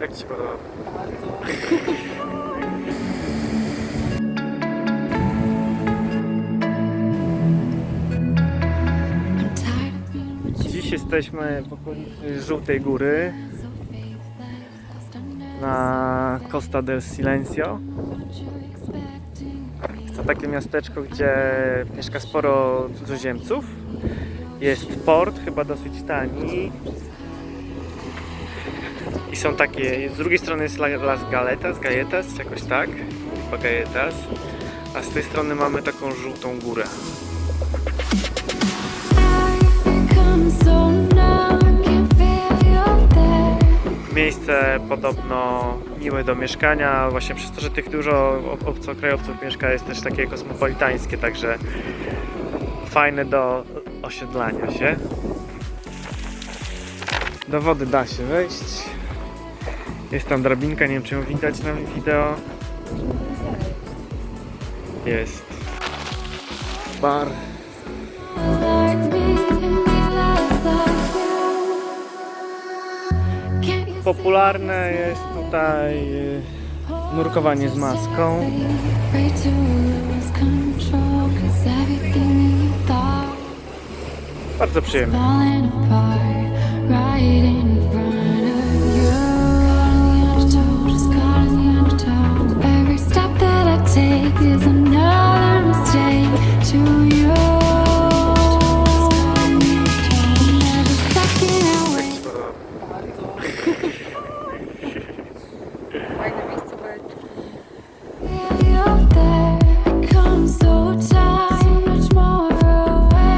Jak Ci się podoba? Dziś jesteśmy w okolicy Żółtej Góry na Costa del Silencio. To takie miasteczko, gdzie mieszka sporo cudzoziemców. Jest port, chyba dosyć tani. I są takie, z drugiej strony jest La- Las Galetas, Gajetas, jakoś tak, chyba Gajetas. A z tej strony mamy taką żółtą górę. Miejsce podobno miłe do mieszkania, właśnie przez to, że tych dużo ob- obcokrajowców mieszka, jest też takie kosmopolitańskie, także fajne do osiedlania się. Do wody da się wejść. Jest tam drabinka, nie wiem czy ją widać na wideo. Jest bar. Popularne jest tutaj y, nurkowanie z maską. Bardzo przyjemne.